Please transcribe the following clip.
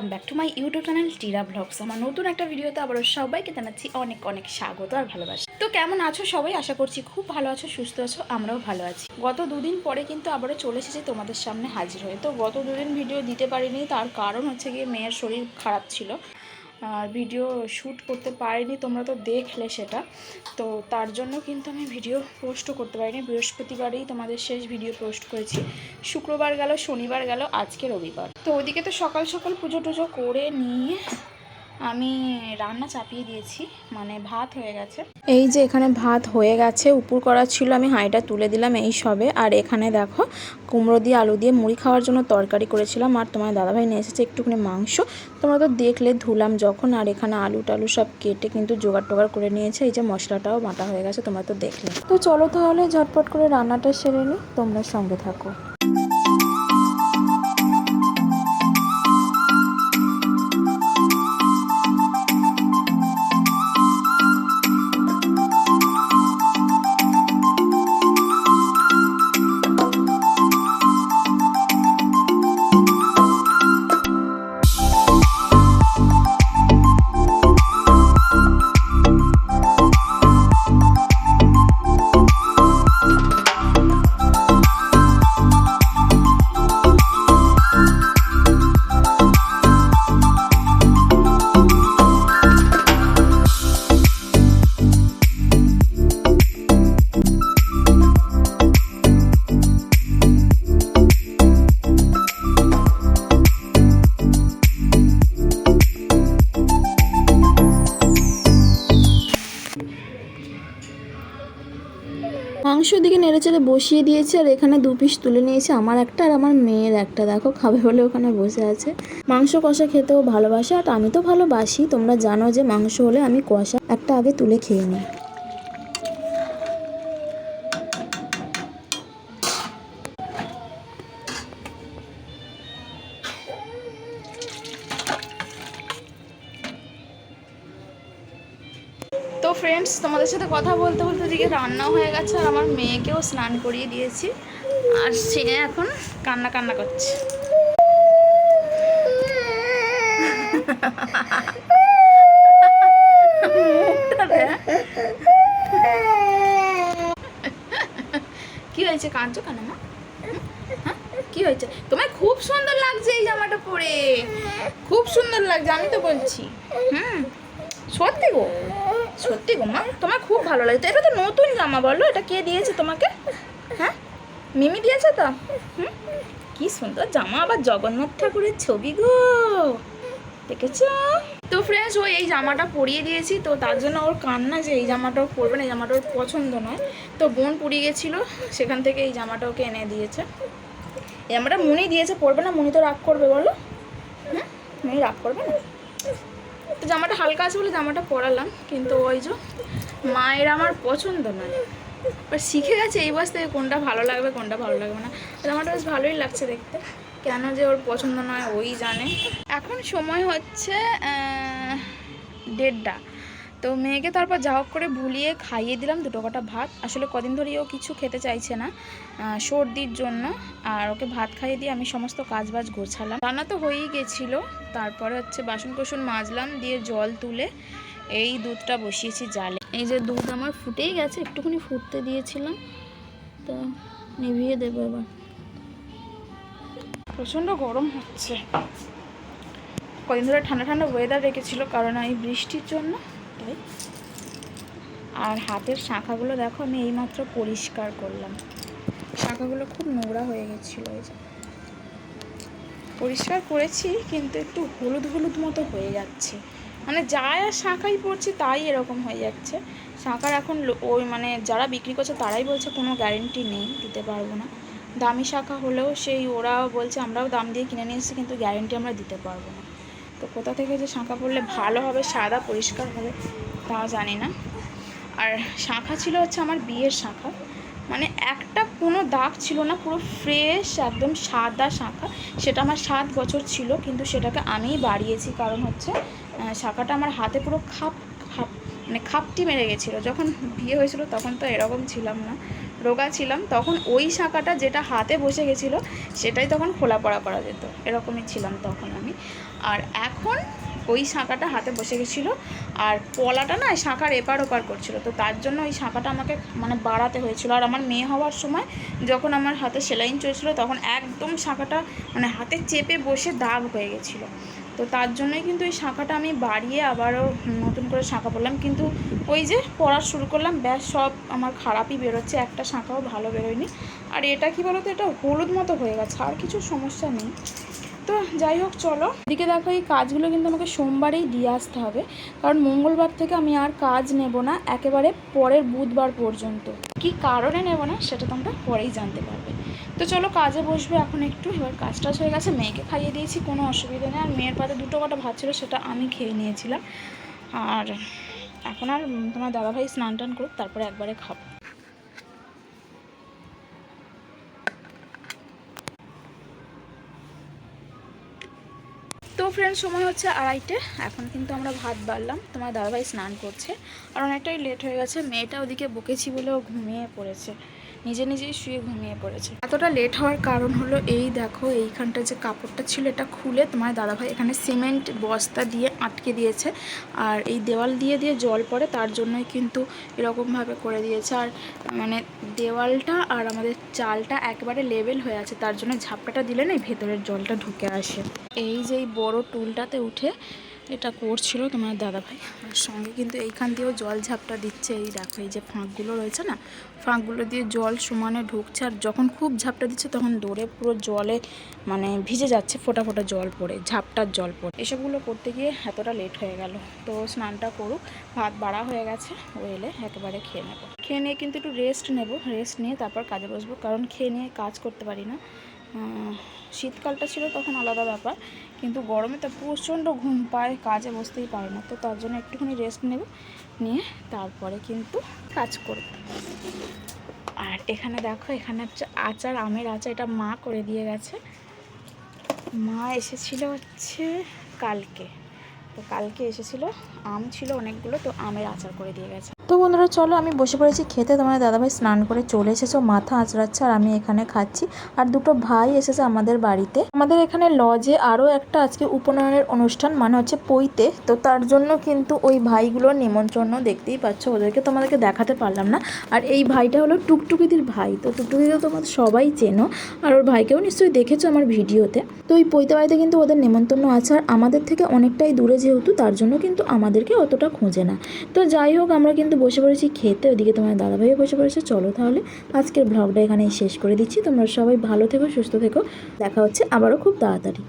Welcome back to my YouTube channel Tira vlogs আমার নতুন একটা ভিডিওতে আবারও সবাইকে জানাচ্ছি অনেক অনেক স্বাগত আর ভালোবাসি। তো কেমন আছো সবাই? আশা করছি খুব ভালো আছো, সুস্থ আছো, আমরাও ভালো আছি। গত দুদিন পরে কিন্তু আবারও চলে এসেছি তোমাদের সামনে হাজির হয়ে। তো গত দুদিন ভিডিও দিতে পারিনি, তার কারণ হচ্ছে গিয়ে মেয়ের শরীর খারাপ ছিল। ভিডিও শ্যুট করতে পারিনি, তোমরা তো দেখলে সেটা। তো তার জন্য কিন্তু আমি ভিডিও পোস্টও করতে পারিনি। বৃহস্পতিবারেই তোমাদের শেষ ভিডিও পোস্ট করেছি। শুক্রবার গেল, শনিবার গেল, আজকে রবিবার। তো ওদিকে তো সকাল সকাল পুজো টুজো করে নিয়ে আমি রান্না চাপিয়ে দিয়েছি মানে ভাত হয়ে গেছে। এই যে এখানে ভাত হয়ে গেছে, উপর করা ছিল, আমি হাঁড়িটা তুলে দিলাম এই সবে। আর এখানে দেখো, কুমড়ো দিয়ে আলু দিয়ে মুড়ি খাওয়ার জন্য তরকারি করেছিলাম। আর তোমার দাদাভাই নিয়ে এসেছে একটুখানি মাংস। তোমরা তো দেখলে ধুলাম যখন, আর এখানে আলু টালু সব কেটে কিন্তু জোগাড় টোগাড় করে নিয়েছে। এই যে মশলাটাও বাটা হয়ে গেছে, তোমরা তো দেখলে। তো চলো তাহলে ঝটপট করে রান্নাটা সেরে নিই, তোমরা সঙ্গে থাকো। মাংস দিকে নেড়ে চেড়ে বসিয়ে দিয়েছে আর এখানে দু পিস তুলে নিয়েছে। আমার একটা আর আমার মেয়ের একটা, দেখো, খাবে বলে ওখানে বসে আছে। মাংস কষা খেতেও ভালোবাসে আর আমি তো ভালোবাসি। তোমরা জানো যে মাংস হলে আমি কষা একটা আগে তুলে খেয়ে নিই। ফ্রেন্ডস তোমাদের সাথে কথা বলতে বলতে দিকে রান্নাও হয়ে গেছে আর আমার মেয়েকেও স্নান করিয়ে দিয়েছি। আর সে এখন কান্না কান্না করছে। কি হয়েছে? কাঁদছো কেন মা? হ্যাঁ? কি হয়েছে? তোমায় খুব সুন্দর লাগছে এই জামাটা পরে। খুব সুন্দর লাগছে, আমি তো বলছি। হুম, সত্যি গো। সত্যি গো মা? তোমার খুব ভালো লাগে। তো এটা তো নতুন জামা, বলো। এটা কে দিয়েছে তোমাকে? হ্যাঁ? মিমি দিয়েছে তো? হুম? কি সুন্দর জামা, আবার জগন্নাথ ঠাকুরের ছবি গো। দেখেছ? তো ফ্রেন্ডস ও এই জামাটা পরিয়ে দিয়েছি। তো তার জন্য ওর কান্না যে এই জামাটাও পরবে না, এই জামাটা ওর পছন্দ নয়। তো বোন পুড়িয়ে গেছিল, সেখান থেকে এই জামাটা ওকে এনে দিয়েছে। এই জামাটা মুনি দিয়েছে, পরবে না? মুনি তো রাগ করবে, বলো। হ্যাঁ মুনি রাগ করবে না? জামাটা হালকা আছে বলে জামাটা পরালাম, কিন্তু ওই যে মায়ের আমার পছন্দ নয় এবার শিখে গেছে এই বয়স থেকে কোনটা ভালো লাগবে, কোনটা ভালো লাগবে না। জামাটা বেশ ভালোই লাগছে দেখতে। কেন যে ওর পছন্দ নয়, ওই জানে। এখন সময় হচ্ছে দেড়টা। তো মেয়েকে তারপর যা হোক করে ভুলিয়ে খাইয়ে দিলাম দুটো কটা ভাত। আসলে কদিন ধরেই ও কিছু খেতে চাইছে না সর্দির জন্য। আর ওকে ভাত খাইয়ে দিয়ে আমি সমস্ত কাজ বাজ গোছালাম। রান্না তো হয়েই গেছিল, তারপরে হচ্ছে বাসন কোসন মাজলাম, দিয়ে জল তুলে এই দুধটা বসিয়েছি জালে। এই যে দুধ আমার ফুটেই গেছে, একটুখানি ফুটতে দিয়েছিলাম, তো নিভিয়ে দেবো এবার। প্রচণ্ড গরম হচ্ছে। কদিন ধরে ঠান্ডা ঠান্ডা ওয়েদার রেখেছিল, কারণ এই বৃষ্টির জন্য। তাই আর হাতের শাঁখাগুলো দেখো, আমি এইমাত্র পরিষ্কার করলাম। শাঁখাগুলো খুব নোংরা হয়ে গেছিল এই যে। পরিষ্কার করেছি, কিন্তু একটু হলুদ হলুদ মতো হয়ে যাচ্ছে। মানে যা আর শাঁখাই পড়ছে তাই এরকম হয়ে যাচ্ছে। শাঁখার এখন ওই মানে যারা বিক্রি করছে তারাই বলছে কোনো গ্যারেন্টি নেই, দিতে পারব না। দামি শাখা হলেও সেই ওরাও বলছে, আমরাও দাম দিয়ে কিনে নিয়ে এসেছি, কিন্তু গ্যারেন্টি আমরা দিতে পারব না। তো কোথা থেকে যে শাঁখা পড়লে ভালো হবে, সাদা পরিষ্কার হবে, তাও জানি না। আর শাঁখা ছিল হচ্ছে আমার বিয়ের শাঁখা। মানে একটা কোনো দাগ ছিল না, পুরো ফ্রেশ একদম সাদা শাঁখা। সেটা আমার সাত বছর ছিল, কিন্তু সেটাকে আমিই বাড়িয়েছি। কারণ হচ্ছে শাঁখাটা আমার হাতে পুরো খাপ খাপ মানে খাপটি মেরে গেছিল। যখন বিয়ে হয়েছিল তখন তো এরকম ছিলাম না। রোগা ছিলাম, তখন ওই শাঁখাটা যেটা হাতে বসে গেছিল, সেটাই তখন খোলা পড়া করা যেত। এরকমই ছিলাম তখন আমি। আর এখন ওই শাঁখাটা হাতে বসে গেছিল। আর পলাটা না শাঁখার এপার ওপার করছিল। তো তার জন্য ওই শাঁখাটা আমাকে মানে বাড়াতে হয়েছিল। আর আমার মেয়ে হওয়ার সময় যখন আমার হাতে সেলাইন চলছিল, তখন একদম শাঁখাটা মানে হাতে চেপে বসে দাগ হয়ে গেছিল। তো তার জন্যই কিন্তু ওই শাঁখাটা আমি বাড়িয়ে আবারও নতুন করে শাঁখা পরলাম। কিন্তু ওই যে পড়া শুরু করলাম, ব্যাস সব আমার খারাপই বেরোচ্ছে। একটা শাঁখাও ভালো বেরোয়নি। আর এটা কি বলতো? এটা হলুদ মতো হয়ে গেছে। আর কিছু সমস্যা নেই। তো যাই হোক, চলো। এদিকে দেখো, এই কাজগুলো কিন্তু আমাকে সোমবারেই দিয়ে আসতে হবে। কারণ মঙ্গলবার থেকে আমি আর কাজ নেব না, একেবারে পরের বুধবার পর্যন্ত। কি কারণে নেব না, সেটা তোমরা পরেই জানতে পারবে। তো চলো, কাজে বসবে এখন একটু। এবার কাজ টাজ হয়ে গেছে, মেয়েকে খাইয়ে দিয়েছি, কোনো অসুবিধা নেই। আর মেয়ের পাতে দুটো কটা ভাত ছিল, সেটা আমি খেয়ে নিয়েছিলাম। আর এখন আর তোমার দাদাভাই স্নান টান করুক, তারপরে একবারে খাব। ফ্রেন্ড সময় হচ্ছে আড়াইটে। এখন কিন্তু আমরা ভাত বাড়লাম। তোমার দাদাভাই স্নান করছে। আর অনেকটাই লেট হয়ে গেছে। মেয়েটা ওদিকে বকেছি বলে ও ঘুমিয়ে পড়েছে। নিজে নিজেই শুয়ে ঘুমিয়ে পড়েছে। এতটা লেট হওয়ার কারণ হলো এই দেখো এইখানটা যে কাপড়টা ছিল এটা খুলে তোমার দাদাভাই এখানে সিমেন্ট বস্তা দিয়ে আটকে দিয়েছে আর এই দেওয়াল দিয়ে দিয়ে জল পড়ে তার জন্যই কিন্তু এরকমভাবে করে দিয়েছে। আর মানে দেওয়ালটা আর আমাদের চালটা একেবারে লেভেল হয়ে আছে, তার জন্য ঝাপটাটা দিলে না ভেতরের জলটা ঢুকে আসে। এই যে বড় টুলটাতে উঠে এটা করছিল তোমার দাদাভাই। আর সঙ্গে কিন্তু এইখান দিয়েও জল ঝাপটা দিচ্ছে। এই দেখো, এই যে ফাঁকগুলো রয়েছে না, ফাঁকগুলো দিয়ে জল সমানে ঢুকছে আর যখন খুব ঝাপটা দিচ্ছে তখন দৌড়ে পুরো জলে মানে ভিজে যাচ্ছে, ফোটা ফোটা জল পড়ে, ঝাপটার জল পড়ে। এসবগুলো করতে গিয়ে এতটা লেট হয়ে গেল। তো স্নানটা করুক, ভাত বাড়া হয়ে গেছে, ও এলে একেবারে খেয়ে নেব। খেয়ে নিয়ে কিন্তু একটু রেস্ট নেব। রেস্ট নিয়ে তারপর কাজে বসবো, কারণ খেয়ে নিয়ে কাজ করতে পারি না। শীতকালটা ছিল তখন আলাদা ব্যাপার, কিন্তু গরমে তো প্রচণ্ড ঘুম পায়, কাজে বসতেই পারে না। তো তার জন্য একটুখানি রেস্ট নেব, নিয়ে তারপরে কিন্তু কাজ করব। আর এখানে দেখো, এখানে হচ্ছে আচার, আমের আচার, এটা মা করে দিয়ে গেছে। মা এসেছিল হচ্ছে কালকে। তো কালকে এসেছিল, আম ছিল অনেকগুলো, তো আমের আচার করে দিয়ে গেছে। তো বন্ধুরা, চলো আমি বসে পড়েছি খেতে। তোমার দাদাভাই স্নান করে চলে এসেছে মাথা আঁচড়াচ্ছে আর আমি এখানে খাচ্ছি। আর দুটো ভাই এসেছে আমাদের বাড়িতে। আমাদের এখানে লজে আরও একটা আজকে উপনয়নের অনুষ্ঠান মানে হচ্ছে পইতে তো তার জন্য কিন্তু ওই ভাইগুলোর নিমন্ত্রণ দেখতেই পাচ্ছ। ওদেরকে তোমাদেরকে দেখাতে পারলাম না। আর এই ভাইটা হলো টুকটুকিদির ভাই। তো টুকটুকিদিও তোমাদের সবাই চেনো। আর ওর ভাইকেও নিশ্চয়ই দেখেছ আমার ভিডিওতে। তো ওই পৈতে বাড়িতে কিন্তু ওদের নেমন্তন্ন আছে। আর আমাদের থেকে অনেকটাই দূরে যেহেতু, তার জন্য কিন্তু আমাদেরকে অতটা খোঁজে না। তো যাই হোক, আমরা কিন্তু বসে পড়েছি, খেতে ওদিকে তোমার দাদাভাইও বসে পড়েছে। চলো তাহলে আজকের ব্লগটা এখানেই শেষ করে দিচ্ছি। তোমরা সবাই ভালো থেকো, সুস্থ থেকো। দেখা হচ্ছে আবারও খুব তাড়াতাড়ি।